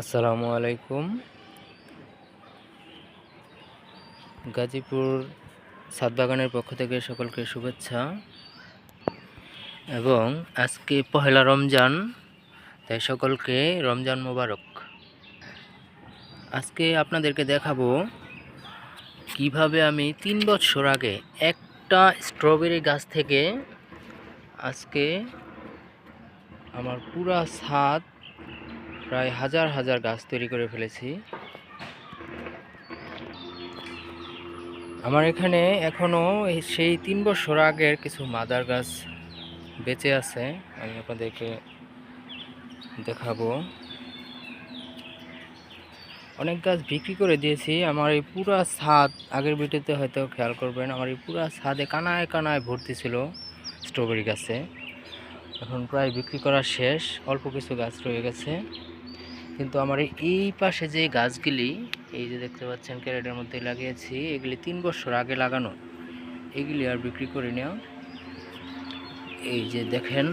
আসসালামু আলাইকুম। গাজীপুর সাত বাগানের পক্ষ থেকে সকলকে শুভেচ্ছা। এবং আজকে পহেলা রমজান, তাই সকলকে রমজান মোবারক। আজকে আপনাদেরকে দেখাবো কীভাবে আমি তিন বছর আগে একটা স্ট্রবেরি গাছ থেকে আজকে আমার পুরা ছাদ প্রায় হাজার হাজার গাছ তৈরি করে ফেলেছি। আমার এখানে এখনও সেই তিন বছর আগের কিছু মাদার গাছ বেঁচে আছে, আমি আপনাদেরকে দেখাবো। অনেক গাছ বিক্রি করে দিয়েছি, আমার এই পুরা ছাদ, আগের ভিডিওতে হয়তো খেয়াল করবেন, আমার এই পুরা ছাদে কানায় কানায় ভর্তি ছিল স্ট্রবেরি গাছে। এখন প্রায় বিক্রি করা শেষ, অল্প কিছু গাছ রয়ে গেছে। কিন্তু আমার এই পাশে যে গাছগুলি, এই যে দেখতে পাচ্ছেন ক্যারেটের মধ্যে লাগিয়েছি, এগুলি তিন বছর আগে লাগানো। এগুলি আর বিক্রি করি না এই যে দেখেন,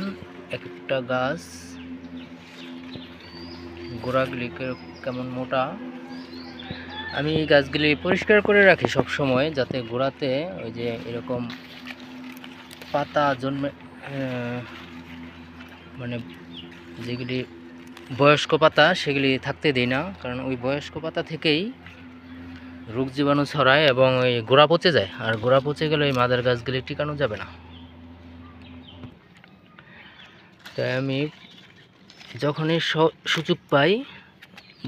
একটা গাছ, গোড়াগুলি কেমন মোটা। আমি এই গাছগুলি পরিষ্কার করে রাখি সব সময় যাতে গোড়াতে ওই যে এরকম পাতা জন্মে মানে যেগুলি বয়স্ক পাতা সেগুলি থাকতে দিই না, কারণ ওই বয়স্ক পাতা থেকেই রোগ জীবাণু ছড়ায় এবং ওই গোড়া পচে যায়, আর গোড়া পচে গেলে ওই মাদার গাছগুলি টিকানো যাবে না। তাই আমি যখনই সুযোগ পাই,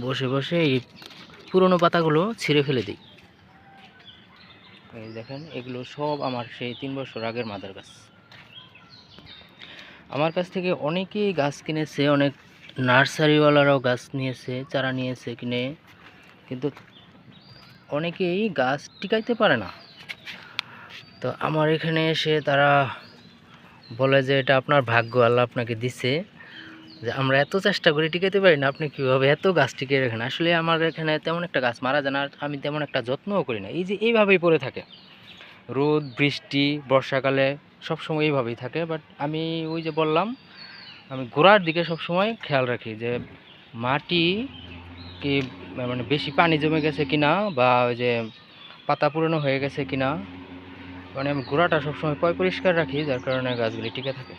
বসে বসে এই পুরনো পাতাগুলো ছিঁড়ে ফেলে দিই। দেখেন, এগুলো সব আমার সেই তিন বছর আগের মাদার গাছ। আমার কাছ থেকে অনেকেই গাছ কিনেছে, অনেক নার্সারিওয়ালারাও গাছ নিয়েছে, চারা নিয়েছে কিনে। কিন্তু অনেকেই গাছ টিকাইতে পারে না। তো আমার এখানে এসে তারা বলে যে, এটা আপনার ভাগ্য, আল্লাহ আপনাকে দিছে যে আমরা এত চেষ্টা করি টিকাইতে পারি না, আপনি কীভাবে এত গাছ টিকিয়ে রাখেন? আসলে আমার এখানে তেমন একটা গাছ মারা যায় না আমি তেমন একটা যত্নও করি না। এই যে এইভাবেই পড়ে থাকে। রোদ, বৃষ্টি, বর্ষাকালে সবসময় এইভাবেই থাকে, বাট আমি ওই যে বললাম আমি গোড়ার দিকে সবসময় খেয়াল রাখি যে মাটি কি মানে বেশি পানি জমে গেছে কিনা বা ওই যে পাতা পুরনো হয়ে গেছে কিনা মানে আমি গোড়াটা সবসময় পয় পরিষ্কার রাখি, যার কারণে গাছগুলি টিকে থাকে।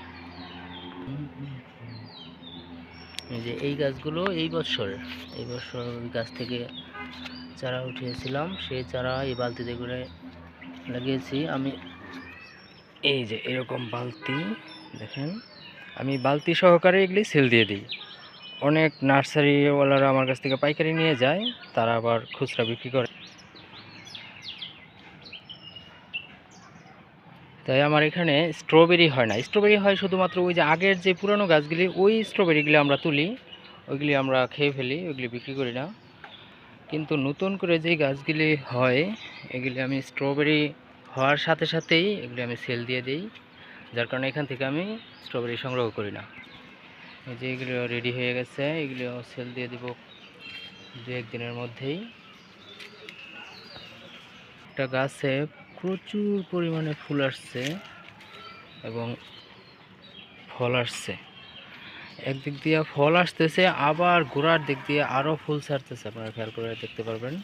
যে এই গাছগুলো এই বছরের এই বছর গাছ থেকে চারা উঠিয়েছিলাম, সেই চারা এই বালতিতে করে লাগিয়েছি। আমি এই যে এরকম বালতি, দেখেন আমি বালতি সহকারে এগুলি সেল দিয়ে দিই। অনেক নার্সারিওয়ালারা আমার কাছ থেকে পাইকারি নিয়ে যায়, তারা আবার খুচরা বিক্রি করে। তাই আমার এখানে স্ট্রবেরি হয় না। স্ট্রবেরি হয় শুধুমাত্র ওই যে আগের যে পুরনো গাছগুলি, ওই স্ট্রবেরিগুলি আমরা তুলি। ওইগুলি আমরা খেয়ে ফেলি, ওইগুলি বিক্রি করি না। কিন্তু নতুন করে যে গাছগুলি হয়, এগুলি আমি স্ট্রবেরি হওয়ার সাথে সাথেই এগুলি আমি সেল দিয়ে দিই। যার কারণে এখান থেকে আমি স্ট্রবেরি সংগ্রহ করি না। এই যে এগুলো রেডি হয়ে গেছে, এগুলো সেল দিয়ে দিব দু একদিনের মধ্যেই। একটা গাছে প্রচুর পরিমাণে ফুল আসছে এবং ফল আসছে। একদিক দিয়ে ফল আসতেছে, আবার গোড়ার দিক দিয়ে আরও ফুল ছাড়তেছে, আপনারা খেয়াল করে দেখতে পারবেন।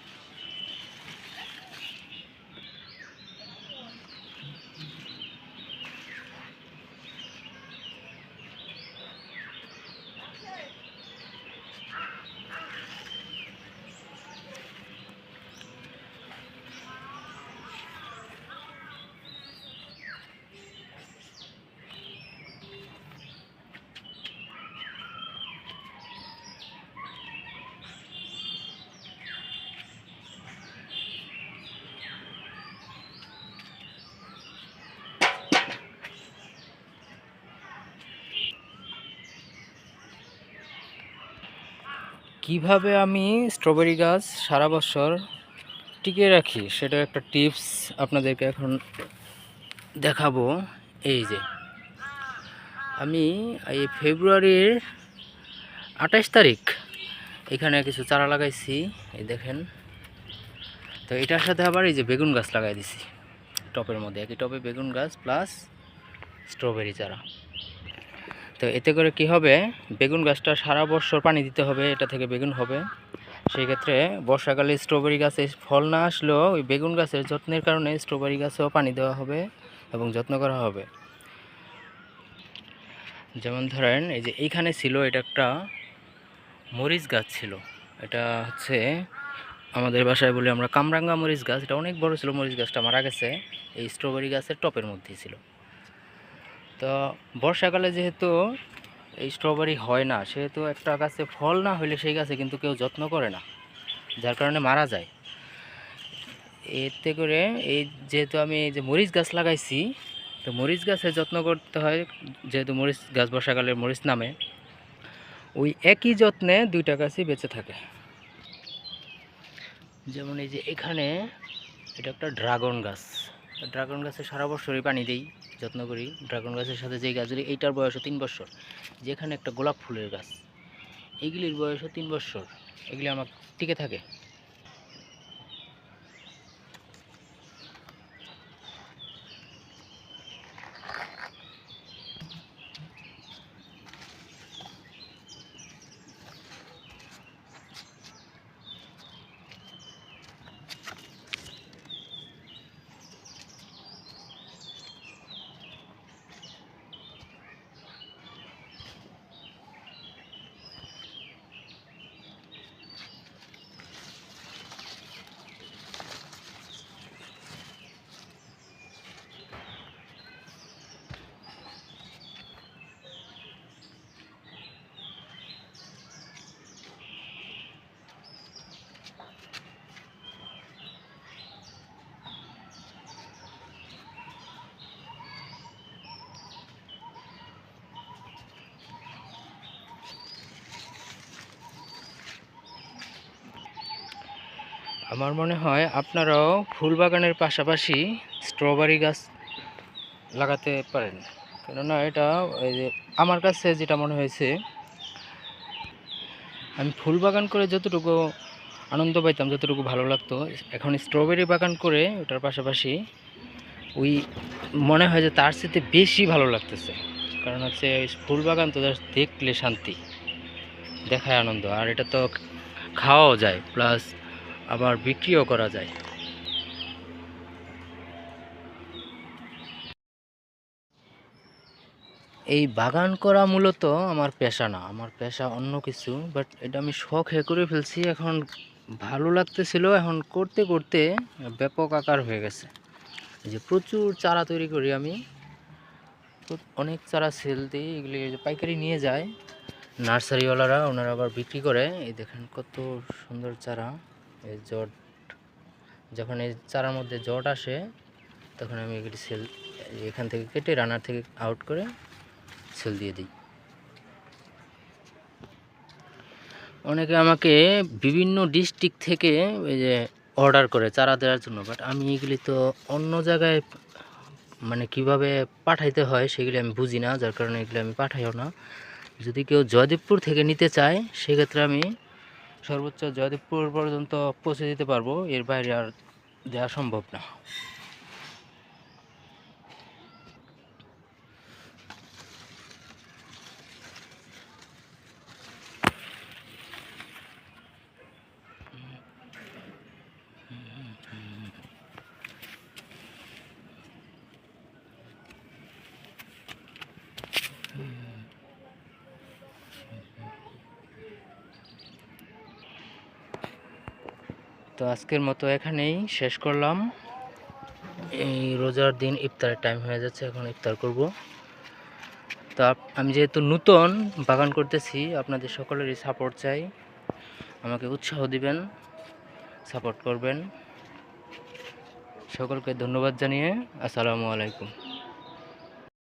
কীভাবে আমি স্ট্রবেরি গাছ সারা বছর টিকিয়ে রাখি সেটার একটা টিপস আপনাদেরকে এখন দেখাবো। এই যে, আমি এই ফেব্রুয়ারির আঠাশ তারিখ, এখানে কিছু চারা লাগাইছি, এই দেখেন। তো এটার সাথে আবার এই যে বেগুন গাছ লাগাই দিছি, টপের মধ্যে। একই টপে বেগুন গাছ প্লাস স্ট্রবেরি চারা। তো এতে করে কি হবে? বেগুন গাছটা সারা বছর পানি দিতে হবে, এটা থেকে বেগুন হবে। সেই ক্ষেত্রে বর্ষাকালে স্ট্রবেরি গাছে ফল না আসলেও ওই বেগুন গাছের যত্নের কারণে স্ট্রবেরি গাছেও পানি দেওয়া হবে এবং যত্ন করা হবে। যেমন ধরেন, এই যে এইখানে ছিল, এটা একটা মরিচ গাছ ছিল। এটা হচ্ছে আমাদের বাসায় বলি আমরা কামরাঙ্গা মরিচ গাছ, এটা অনেক বড় ছিল, মরিচ গাছটা মারা গেছে। এই স্ট্রবেরি গাছের টপের মধ্যেই ছিল। তো বর্ষাকালে যেহেতু এই স্ট্রবেরি হয় না, সেহেতু একটা গাছে ফল না হলে সেই গাছে কিন্তু কেউ যত্ন করে না, যার কারণে মারা যায়। এতে করে এই যেহেতু আমি যে মরিচ গাছ লাগাইছি, তো মরিচ গাছের যত্ন করতে হয়, যেহেতু মরিচ গাছ বর্ষাকালে মরিচ নামে, ওই একই যত্নে দুইটা গাছই বেঁচে থাকে। যেমন এই যে এখানে এটা একটা ড্রাগন গাছ। ড্রাগন গাছে সারা বছরই পানি দিই, যত্ন করি। ড্রাগন গাছের সাথে যে গাছগুলি এইটার বয়সও তিন বছর, যেখানে একটা গোলাপ ফুলের গাছ এগুলির বয়সও তিন বছর, এগুলি আমার টিকে থাকে। আমার মনে হয় আপনারাও ফুল বাগানের পাশাপাশি স্ট্রবেরি গাছ লাগাতে পারেন। কেননা এটা এই যে আমার কাছে যেটা মনে হয়েছে, আমি ফুল বাগান করে যতটুকু আনন্দ পাইতাম, যতটুকু ভালো লাগতো, এখন স্ট্রবেরি বাগান করে ওটার পাশাপাশি ওই মনে হয় যে তার সাথে বেশি ভালো লাগতেছে। কারণ হচ্ছে ওই ফুল বাগান তো just দেখলে শান্তি, দেখায় আনন্দ, আর এটা তো খাওয়াও যায়, প্লাস আবার বিক্রিও করা যায়। এই বাগান করা মূলত আমার পেশা না, আমার পেশা অন্য কিছু বাট এটা আমি শখে করে ফেলছি। এখন ভালো লাগতেছিল, এখন করতে করতে ব্যাপক আকার হয়ে গেছে। যে প্রচুর চারা তৈরি করি আমি। অনেক চারা সেল দিই, এগুলি পাইকারি নিয়ে যায়। নার্সারিওয়ালারা ওনারা আবার বিক্রি করে। এই দেখেন কত সুন্দর চারা। এই জট, যখন এই চারার মধ্যে জট আসে, তখন আমি এগুলি সেল এখান থেকে কেটে রানার থেকে আউট করে সেল দিয়ে দিই। অনেকে আমাকে বিভিন্ন ডিস্ট্রিক্ট থেকে এই যে অর্ডার করে চারা দেওয়ার জন্য বাট আমি এগুলি তো অন্য জায়গায় মানে কীভাবে পাঠাইতে হয় সেগুলি আমি বুঝি না, যার কারণে এগুলি আমি পাঠাইও না। যদি কেউ জয়দেবপুর থেকে নিতে চায়, সেক্ষেত্রে আমি সর্বোচ্চ জয়দেবপুর পর্যন্ত পৌঁছে দিতে পারব এর বাইরে আর দেওয়া সম্ভব না। আজকের মতো এখানেই শেষ করলাম। এই রোজার দিন ইফতারের টাইম হয়ে যাচ্ছে, এখন ইফতার করব। তো আমি যেহেতু নূতন বাগান করতেছি, আপনাদের সকলেরই সাপোর্ট চাই। আমাকে উৎসাহ দিবেন সাপোর্ট করবেন। সকলকে ধন্যবাদ জানিয়ে আসসালামু আলাইকুম।